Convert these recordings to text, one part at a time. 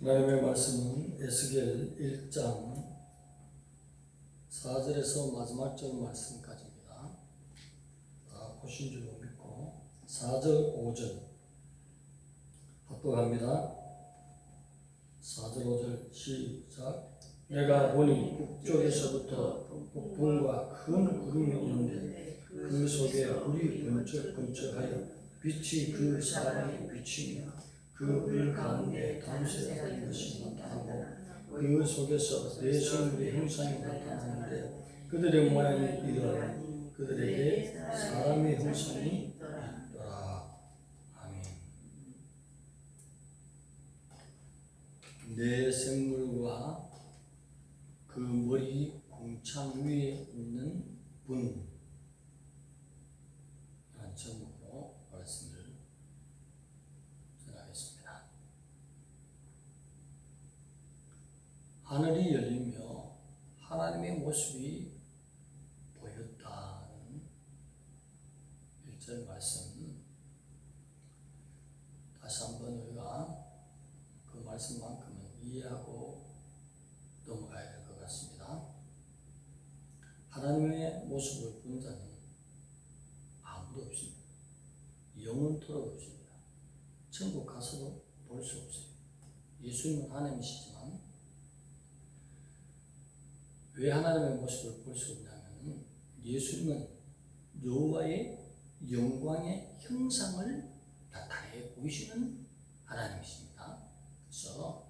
하나님의 말씀은 에스겔 1장 4절에서 마지막 절 말씀까지입니다. 다 보신 줄 믿고 4절 5절 합독합니다. 4절 5절 시작 내가 보니 북쪽에서부터 북풍과 큰 구름이 오는데 그 속에 불이 번쩍번쩍하여 빛이 그 사방에 비치며 그불 가운데 담새가 것이 나타나고 그 속에서 네 생물의 형상이 나타나는데 그들의 모양이 이러하니 그들에게 사람의 형상이 있더라. 아멘. 네 생물과 그 머리 공창 위에 있는 분 이런 제목으로 말씀을 전하겠습니다. 하늘이 열리며 하나님의 모습이 보였다는 1절 말씀 다시 한번 우리가 그 말씀만큼은 이해하고 넘어가야 될 것 같습니다. 하나님의 모습을 본 자는 아무도 없습니다. 영원토록 없습니다. 천국 가서도 볼 수 없어요. 예수님은 하나님이시지만 왜 하나님의 모습을 볼수 없냐면 예수님은 여호와의 영광의 형상을 나타내 보이시는 하나님이십니다. 그래서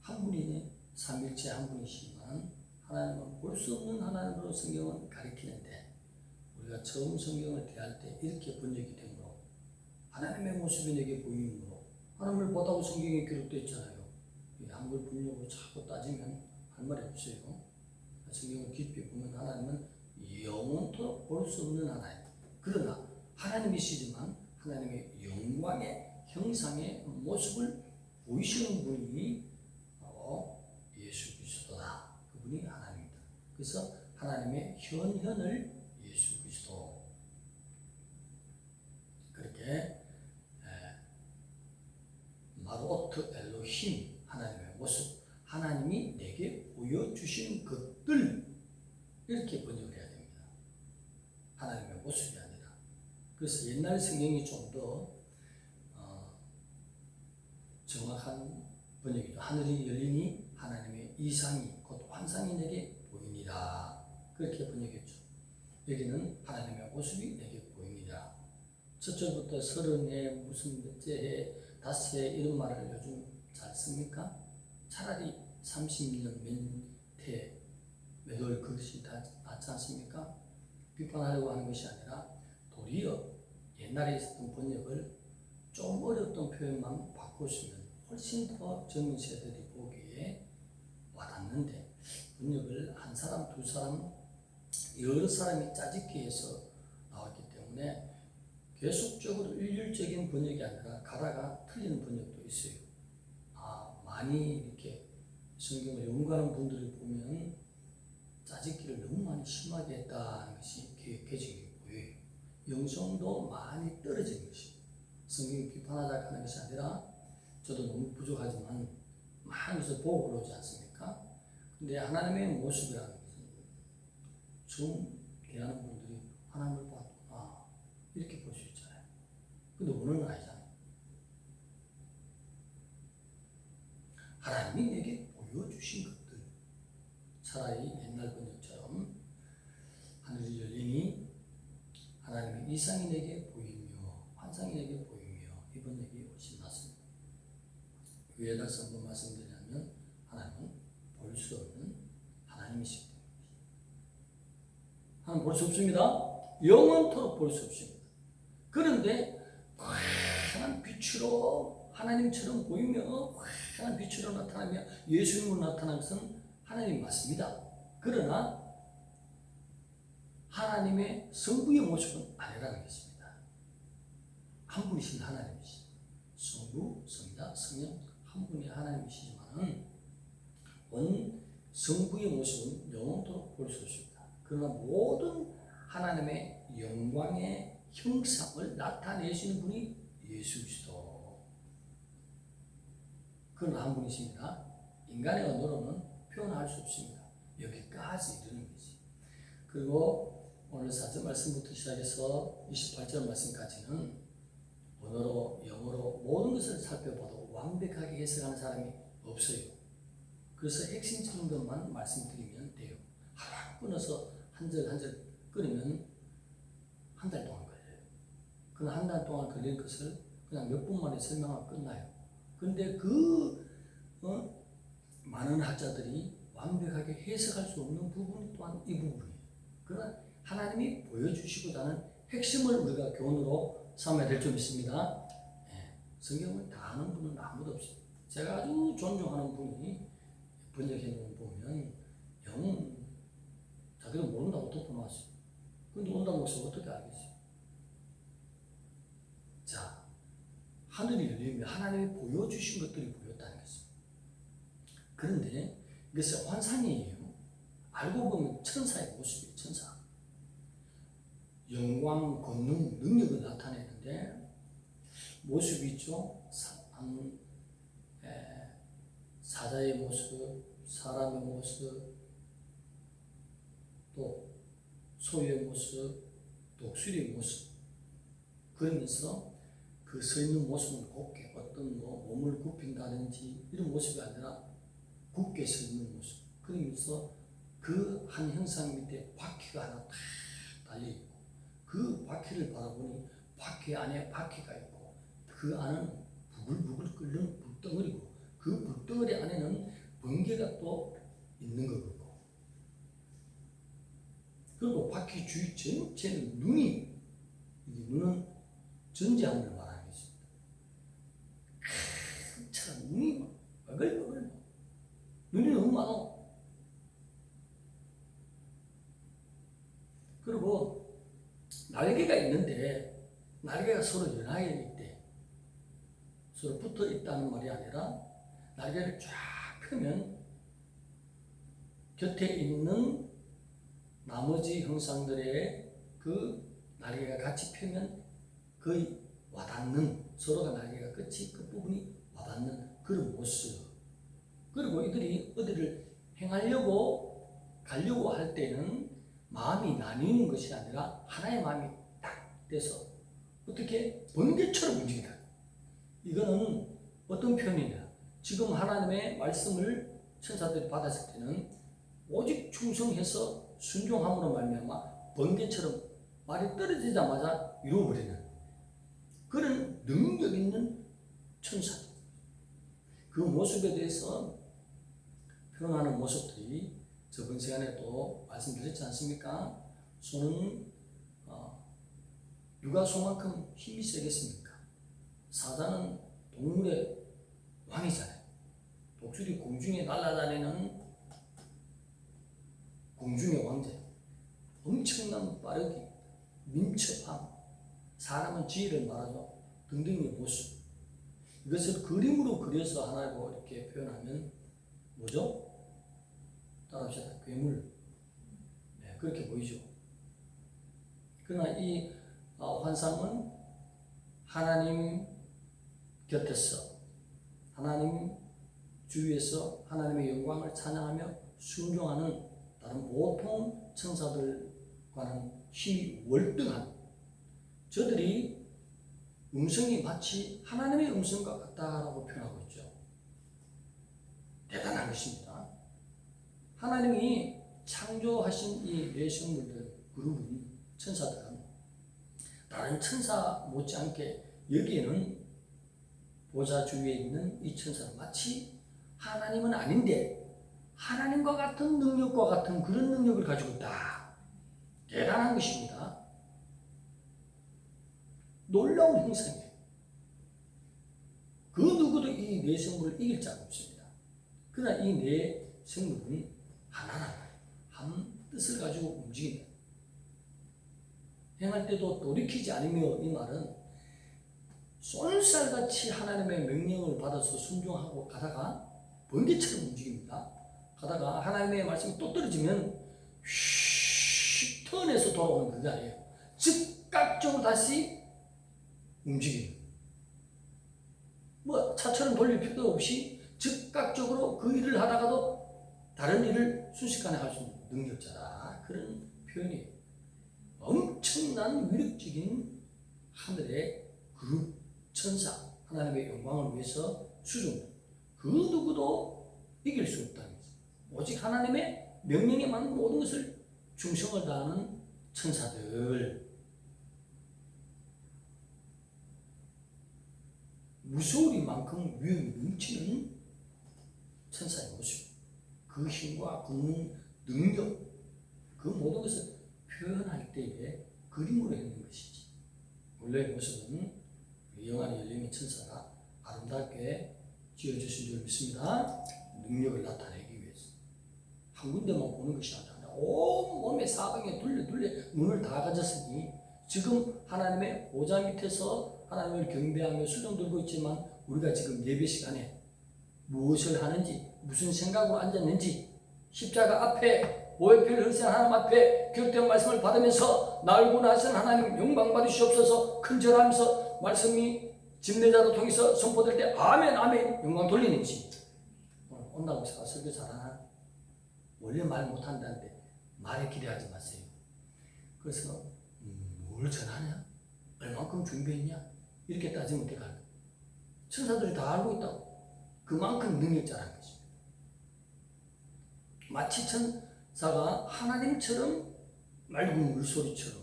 한 분이 삼일체 한 분이시지만 하나님은 볼 수 없는 하나님으로 성경은 가리키는데 우리가 처음 성경을 대할 때 이렇게 번역이 되므로 하나님의 모습이 내게 보이므로 하나님을 보다고 성경에 기록되어 있잖아요. 이 한글 분역으로 자꾸 따지면 할 말이 없어요. 성경을 깊이 보면 하나님은 영원토록 볼 수 없는 하나님. 그러나 하나님이시지만 하나님의 영광의 형상의 모습을 보이시는 분이 바로 예수 그리스도다. 그분이 하나님입니다. 그래서 하나님의 현현을 예수 그리스도 그렇게 마로트 엘로힘 하나님의 모습 하나님이 내게 보여주신 것 들 이렇게 번역을 해야 됩니다. 하나님의 모습이 아니라 그래서 옛날 성경이 좀더 어, 정확한 번역이죠. 하늘이 열리니 하나님의 이상이 곧 환상이 내게 보이니라 그렇게 번역했죠. 여기는 하나님의 모습이 내게 보이니라. 첫 절부터 서른에 무슨 몇째 해, 다섯 해 이런 말을 요즘 잘 씁니까? 차라리 30년 몇해 몇월 그것이 다 낫지 않습니까? 비판하려고 하는 것이 아니라 도리어 옛날에 있었던 번역을 좀 어렵던 표현만 바꾸시면 훨씬 더 젊은 세대들이 보기에 와닿는데 번역을 한 사람, 두 사람, 여러 사람이 짜집기 해서 나왔기 때문에 계속적으로 일률적인 번역이 아니라 가다가 틀리는 번역도 있어요. 아, 많이 이렇게 성경을 연구하는 분들을 보면 짜집기를 너무 많이 심하게 했다는 것이 개적이 보여요. 영성도 많이 떨어진 것이 성경이 비판하자 하는 것이 아니라 저도 너무 부족하지만 것을 보고 그러지 않습니까? 근데 하나님의 모습이라는 것은 처음 대하는 분들이 하나님을 봤구나 이렇게 볼 수 있잖아요. 근데 오늘은 아니잖아요. 하나님이 내게 보여주신 것 들 차라리 옛날 번역처럼 하늘이 열리니 하나님의 이상이 내게 보이며 환상이 내게 보이며 이 번역이 훨씬 낫습니다. 위에다 한번 말씀드리자면 하나님은 볼 수 없는 하나님이시기 때문입니다. 하나님 볼 수 없습니다. 영원토록 볼 수 없습니다. 그런데 환한 빛으로 하나님처럼 보이며 환한 빛으로 나타나며 예수님으로 나타나는 것은 하나님 맞습니다. 그러나 하나님의 성부의 모습은 아니라는 것입니다. 한 분이신 하나님이시. 성부, 성자, 성령 한 분이 하나님이시지만 원 성부의 모습은 영원토록 볼 수 없습니다. 그러나 모든 하나님의 영광의 형상을 나타내시는 분이 예수 그리스도. 그런 한 분이십니다. 인간의 언어로는 표현할 수 없습니다. 여기까지 이르는 거지. 그리고 오늘 4절 말씀부터 시작해서 28절 말씀까지는 언어로, 영어로 모든 것을 살펴봐도 완벽하게 해석하는 사람이 없어요. 그래서 핵심적인 것만 말씀드리면 돼요. 하나 끊어서 한 절 한 절 끊으면 한 달 동안 걸려요. 그한달 동안 걸릴 것을 그냥 몇 분 만에 설명하고 끝나요. 근데 그 어? 많은 학자들이 완벽하게 해석할 수 없는 부분이 또한 이 부분이에요. 그러나 하나님이 보여주시고자 하는 핵심을 우리가 교훈으로 삼아야 될 점 있습니다. 예, 성경을 다 아는 분은 아무도 없어요. 제가 아주 존중하는 분이 번역해 놓은 보면 영 자기는 모른다고 덮어놨어요. 근데 온다고 해서 어떻게 알겠어요? 자, 하늘이 열리면 하나님이 보여주신 것들이 보였다는 것입니다. 그런데 이것은 환상이에요. 알고 보면 천사의 모습이에요, 천사. 영광, 권능, 능력을 나타내는데 모습이 있죠. 사, 한, 에, 사자의 모습, 사람의 모습, 또 소의 모습, 독수리의 모습. 그러면서 그 서 있는 모습은 곱게 어떤 뭐 몸을 굽힌다든지 이런 모습이 아니라 굳게 서 있는 모습. 그러면서 그 한 형상 밑에 바퀴가 하나 탁 달려 있고 그 바퀴를 바라보니 바퀴 안에 바퀴가 있고 그 안은 부글부글 끓는 불덩어리고 그 불덩어리 안에는 번개가 또 있는 거고 그리고 바퀴 주위 전체는 눈이 이 눈은 전지하늘을 말하는 것입니다. 큰처럼 눈이 막 어글어글 눈이 너무 많아. 그리고 날개가 있는데 날개가 서로 연하게 있대. 서로 붙어 있다는 말이 아니라 날개를 쫙 펴면 곁에 있는 나머지 형상들의 그 날개가 같이 펴면 거의 와닿는 서로가 날개가 끝이 끝부분이 와닿는 그런 모습. 그리고 이들이 어디를 행하려고 가려고 할 때는 마음이 나뉘는 것이 아니라 하나의 마음이 딱 돼서 어떻게 번개처럼 움직인다. 이거는 어떤 표현이냐? 지금 하나님의 말씀을 천사들이 받았을 때는 오직 충성해서 순종함으로 말미암아 번개처럼 말이 떨어지자마자 이루어버리는 그런 능력 있는 천사. 그 모습에 대해서 표현하는 모습들이 저번 시간에 또 말씀드렸지 않습니까? 소는 어, 누가 소만큼 힘이 세겠습니까? 사자는 동물의 왕이잖아요. 독수리 공중에 날아다니는 공중의 왕자. 엄청난 빠르기, 민첩함, 사람은 지혜를 말하죠. 등등의 모습. 이것을 그림으로 그려서 하나로 이렇게 표현하면 뭐죠? 따라합시다. 괴물. 네, 그렇게 보이죠. 그러나 이 어, 환상은 하나님 곁에서 하나님 주위에서 하나님의 영광을 찬양하며 순종하는 다른 보통 천사들과는 힘이 월등한 저들이 음성이 마치 하나님의 음성과 같다라고 표현하고 있죠. 대단한 것입니다. 하나님이 창조하신 이 내생물들 그룹은 천사들은 다른 천사 못지않게 여기에는 보좌 주위에 있는 이 천사는 마치 하나님은 아닌데 하나님과 같은 능력과 같은 그런 능력을 가지고 있다. 대단한 것입니다. 놀라운 행성이에요. 그 누구도 이 내생물을 이길 자가 없습니다. 그러나 이 내생물은 하나하나 한 뜻을 가지고 움직인다. 행할 때도 돌이키지 않으며 이 말은 쏜살같이 하나님의 명령을 받아서 순종하고 가다가 번개처럼 움직입니다. 가다가 하나님의 말씀이 또 떨어지면 휘 턴해서 돌아오는 그게 아니에요. 즉각적으로 다시 움직이는. 뭐 차처럼 돌릴 필요도 없이 즉각적으로 그 일을 하다가도 다른 일을 순식간에 할 수 있는 능력자다. 그런 표현이에요. 엄청난 위력적인 하늘의 그룹 천사, 하나님의 영광을 위해서 수준. 그 누구도 이길 수 없다는 거죠. 오직 하나님의 명령에 맞는 모든 것을 충성을 다하는 천사들. 무서우리만큼 위험이 넘치는 천사의 모습. 그 힘과 권능, 능력, 그 모든 것을 표현할 때에 그림으로 했는 것이지. 원래의 모습은 영안이 열리는 천사가 아름답게 지어주신 줄 믿습니다. 능력을 나타내기 위해서. 한 군데만 보는 것이 아니라 온 몸의 사방에 둘레 둘레 눈을 다 가졌으니 지금 하나님의 보좌 밑에서 하나님을 경배하며 수종 들고 있지만 우리가 지금 예배 시간에 무엇을 하는지 무슨 생각으로 앉았는지 십자가 앞에 보혈표를 흘린 하나님 앞에 기록된 말씀을 받으면서 날고 나선 하나님 영광 받으시옵소서. 큰절하면서 말씀이 집례자로 통해서 선포될 때 아멘 아멘 영광 돌리는지. 오늘 온다고 해서 설교 잘하나? 원래 말 못한다는데 말에 기대하지 마세요. 그래서 음, 뭘 전하냐? 얼만큼 준비했냐? 이렇게 따지면 어떡할까? 천사들이 다 알고 있다고 그만큼 능력자라는 거죠 마치 천사가 하나님처럼 맑은 물소리처럼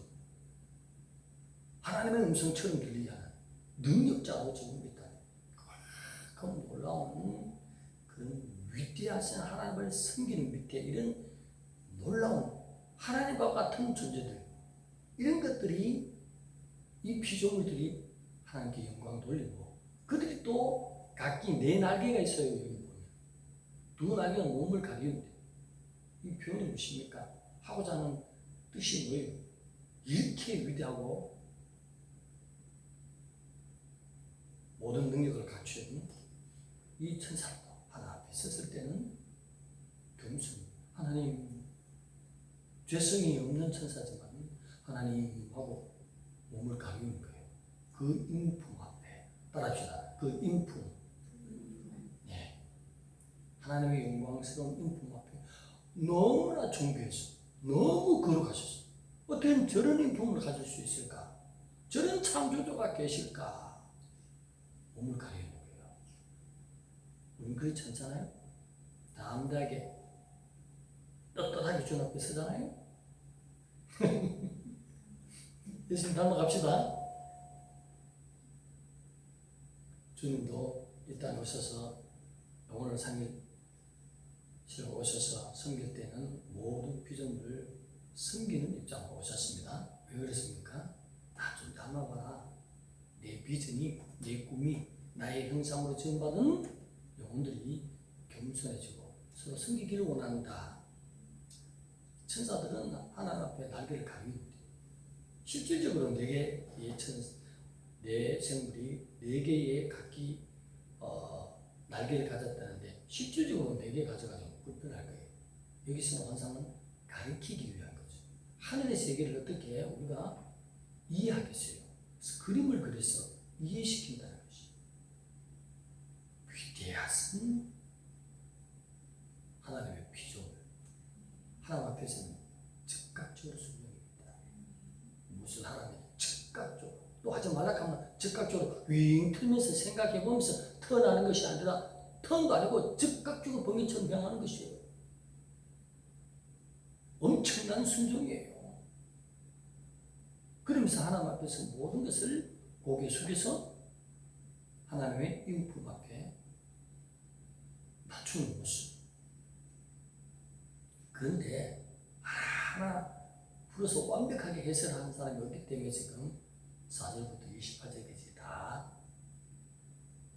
하나님의 음성처럼 들리지 않아요. 능력자로 지금 있다. 그만큼 놀라운 그런 위대하신 하나님을 섬기는 밑에 이런 놀라운 하나님과 같은 존재들 이런 것들이 이 피조물들이 하나님께 영광 돌리고 그들이 또 각기 네 날개가 있어요 여기 보면 두 날개가 몸을 가리는데 이 표현이 무엇입니까? 하고자 하는 뜻이 뭐예요? 이렇게 위대하고 모든 능력을 갖춘 이 천사도 하나 앞에 섰을 때는 겸손 하나님 죄성이 없는 천사지만 하나님하고 몸을 가리는 거예요. 그 인품 앞에 따라합시다. 그 인품 네. 하나님의 영광스러운 인품 앞에 너무나 존귀해서 너무 거룩하셔서 어떻게 저런 인품을 가질 수 있을까? 저런 창조주가 계실까? 몸을 가리는 거예요. 우린 그렇지 않잖아요? 담대하게 떳떳하게 주 앞에 서잖아요? 예수님 닮아갑시다. 주님도 이 땅에 오셔서 영혼을 상일 오셔서 섬길 때는 모든 피조물을 섬기는 입장으로 오셨습니다. 왜 그랬습니까? 나좀 닮아봐라. 내 비전이, 내 꿈이 나의 형상으로 지음받은 영혼들이 겸손해지고 서로 섬기기를 원한다. 천사들은 하나님 앞에 날개를 가리는데 실질적으로 천, 네 생물이 네 개의 각기 어, 날개를 가졌다는데 실질적으로 네 개 가져가지고 불편할 거예요. 여기서 환상은 가리키기 위한 거죠. 하늘의 세계를 어떻게 우리가 이해하겠어요? 그래서 그림을 그려서 이해시킨다는 것이 위대하신 하나님의 피조물 하나님 앞에서는 즉각적으로 순종입니다. 무슨 하나님 즉각적으로 또 하지 말라 하면 즉각적으로 윙 틀면서 생각해 보면서 터나는 것이 아니라 턴도 아니고 즉각적으로 범인처럼 행하는 것이에요. 엄청난 순종이에요. 그러면서 하나님 앞에서 모든 것을 고개 숙여서 하나님의 인품 앞에 맞추는 모습. 그런데 하나 풀어서 완벽하게 해설하는 사람이 없기 때문에 지금 4절부터 28절까지 다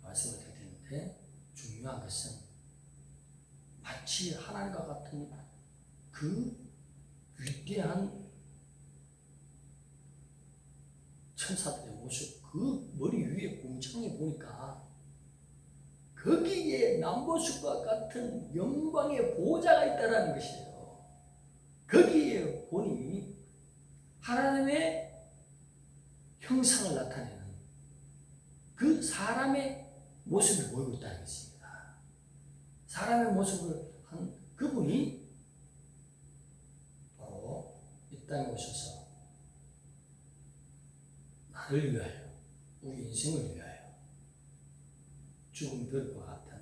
말씀을 드리는데 중요한 것은 마치 하나님과 같은 그 위대한 천사들의 모습, 그 머리 위에 공창에 보니까 거기에 남보숲과 같은 영광의 보좌가 있다는 것이에요. 거기에 보니 하나님의 형상을 나타내는 그 사람의 모습을 보이고 있다는 것입니다. 사람의 모습을 한 그분이 바로 이 땅에 오셔서 나를 위하여 우리 인생을 위하여 죽은 별과 같은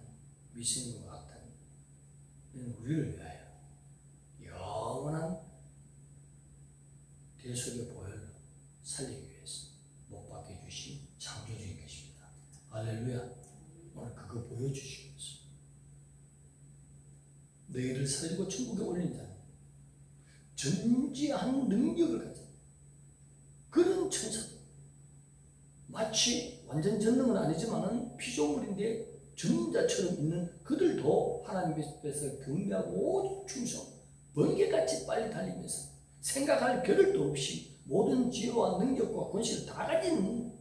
미생과 같은 우리를 위하여 영원한 대속의 보혈로 살리기 위해서 못 박혀 주신 창조주인 것입니다. 할렐루야. 오늘 그거 보여주시기 위해서 너희를 살리고 천국에 올린 자는 전지한 능력을 가진 그런 천사. 마치 완전 전능은 아니지만은 피조물인데 전자처럼 있는 그들도 하나님께서 경배하고 충성 번개같이 빨리 달리면서 생각할 겨를도 없이 모든 지혜와 능력과 권세를 다 가진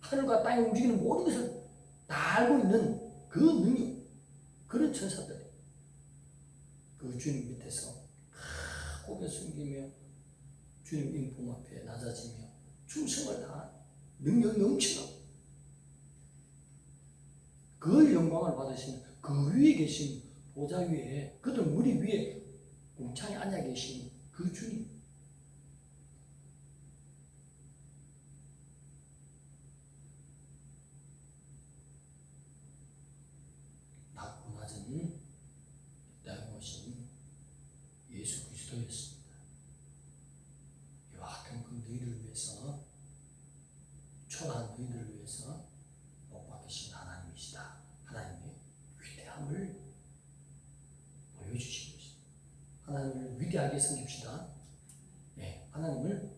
하늘과 땅에 움직이는 모든 것을 다 알고 있는 그 능력 천사들이. 그 주님 밑에서 고개 숨기며 주님 인품 앞에 낮아지며 충성을 다 능력 넘치는 그 영광을 받으시는 그 위에 계신 보좌 위에 그들 무리 위에 공창에 앉아 계신 그 주님 낮고 낮은 이 땅에 오신 예수 그리스도였습니다. 이와 같은 그 너희를 위해서 초라한 너희들을 위해서 못 박히신 하나님이시다. 하나님의 위대함을 보여주신 것입니다. 하나님을 위대하게 섬깁시다. 네, 하나님을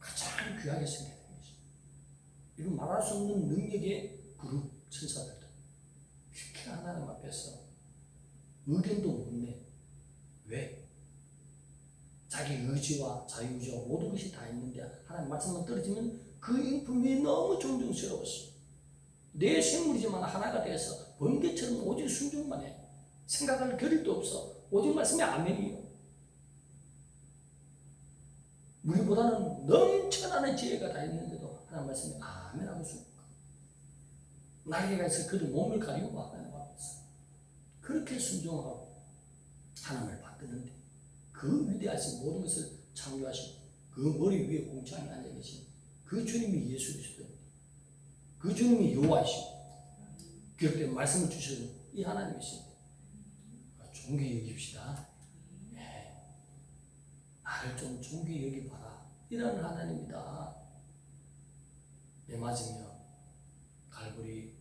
가장 귀하게 섬겨야 되는 것입니다. 이런 말할 수 없는 능력의 그룹 천사들도 이렇게 하나님 앞에서 의견도 못 내. 왜? 자기 의지와 자유의지와 모든 것이 다 있는데 하나님 말씀만 떨어지면 그 인품이 너무 존중스러웠어. 내 생물이지만 하나가 돼서 번개처럼 오직 순종만 해. 생각할 겨를도 없어. 오직 말씀이 아멘이요. 우리보다는 넘쳐나는 지혜가 다 있는데도 하나님 말씀이 아멘 하고 습니까 날개가 있어 그도 몸을 가리고 하나님 앞에서 그렇게 순종하고 하나님을 받드는데 그 위대하신 모든 것을 창조하신 그 머리 위에 공창에 앉아 계신 그 주님이 예수 그리스도입니다. 그 주님이 여호와이시고 기록된 말씀을 주시는 이 하나님이십니다. 존귀 여깁시다. 예. 나를 좀 존귀 여기 봐라. 이런 하나님이다. 내 맞으며 갈보리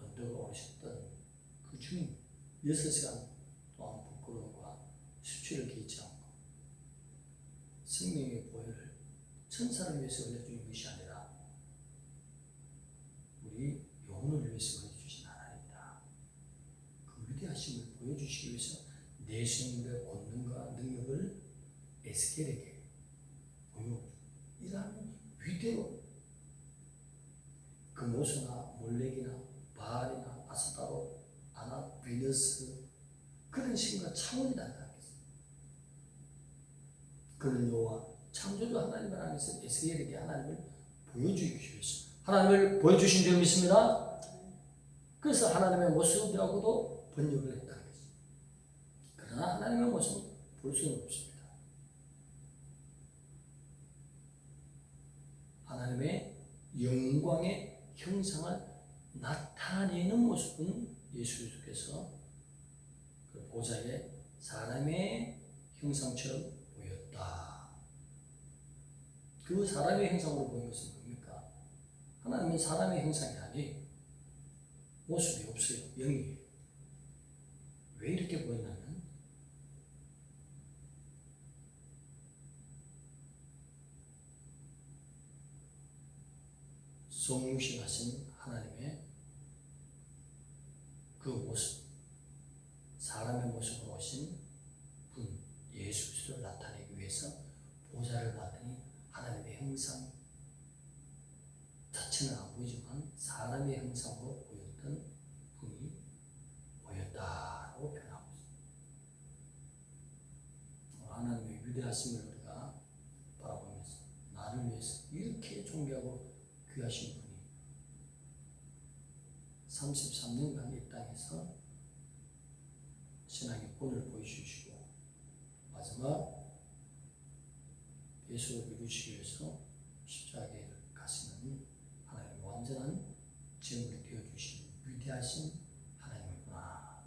언덕을 오르셨던 그 주님 여섯 시간 동안 부끄러움과 수치를 개의치 않고 생명의 보혈을 천사를 위해서 흘려주신 것이 아니라 우리 영혼을 위해서 흘려주신 하나님이다. 그 위대하심을 보여주시기 위해서 내 생물의 권능과 능력을 에스겔에게 보여 이러한 위대로 그 모세나 몰렉이나 바알이나 아스타로 아나 비너스 그런 신과 차원이 다르다 그는 여호와 창조주 하나님을 향해서 에스겔에게 하나님을 보여주기 위해서 하나님을 보여주신 줄 믿습니다. 그래서 하나님의 모습이라고도 번역을 거죠. 그러나 하나님의 모습은 볼 수는 없습니다. 하나님의 영광의 형상을 나타내는 모습은 예수 그리스도께서 그 보좌에 사람의 형상처럼 보였다. 그 사람의 형상으로 보인 것은 뭡니까? 하나님은 사람의 형상이 아니 모습이 없어요. 영이에요. 왜 이렇게 보였냐면 성육신하신 하나님의 그 모습, 사람의 모습으로 오신 분 예수 그리스도를 나타내기 위해서 보좌를 받으니 하나님의 형상 자체는 안 보이지만 사람의 형상으로 보였던 분이 보였다라고 표현하고 있습니다. 하나님의 위대하심을 우리가 바라보면서 나를 위해서 이렇게 존귀하고 귀하신 분이 33년간 이 땅에서 신앙의 본을 보여주시고 마지막 예수를 이루시기 위해서 십자가에 가시는 하나님의 완전한 제물이 되어주신 위대하신 하나님이구나.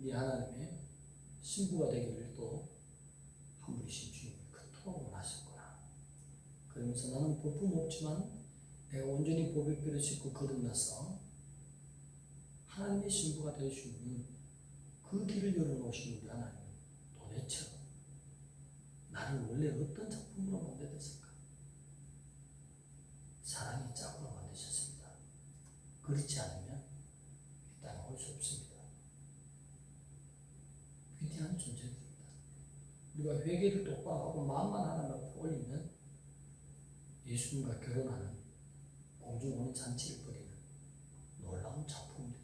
이 하나님의 신부가 되기를 또 한 분이신 주님이 그토록 원하셨구나. 그러면서 나는 복품 없지만 내가 온전히 복의 뼈를 씻고 거듭나서 하나님의 신부가 있는 그 길을 열어놓으신 우리 하나님 도대체 나를 원래 어떤 작품으로 만드셨을까? 사랑의 짝으로 만드셨습니다. 그렇지 않으면 이 땅에 올 수 없습니다. 위대한 존재들입니다. 우리가 회개를 똑바로 하고 마음만 앞에 올리면 예수님과 결혼하는 공중 오는 잔치를 벌이는 놀라운 작품들.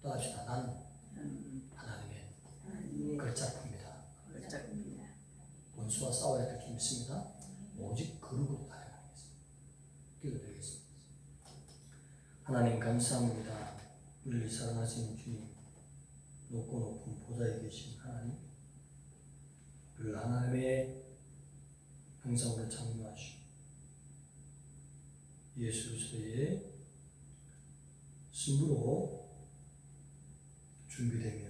또 합시다. 나는 하나님의 하나님의 그 작품이다. 걸작입니다. 원수와 싸워야 될줄 믿습니다. 오직 거룩으로 달려가겠습니다. 기도드리겠습니다. 하나님 감사합니다. 우리를 사랑하시는 주님, 높고 높은 보좌에 계신 하나님, 우리를 하나님의 형상으로 창조하시고 예수 그리스도의 신부로 준비되며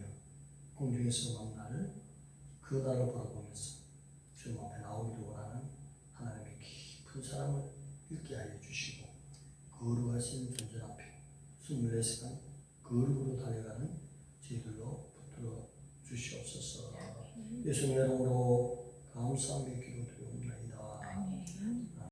공중에서 만날 그 날을 바라보면서 주님 앞에 나오기를 원하는 하나님의 깊은 사랑을 읽게 하여 주시고 거룩하신 존재 앞에 24시간 거룩으로 달려가는 저희들로 붙들어 주시옵소서. 예수님의 이름으로 감사하며 기도드리옵나이다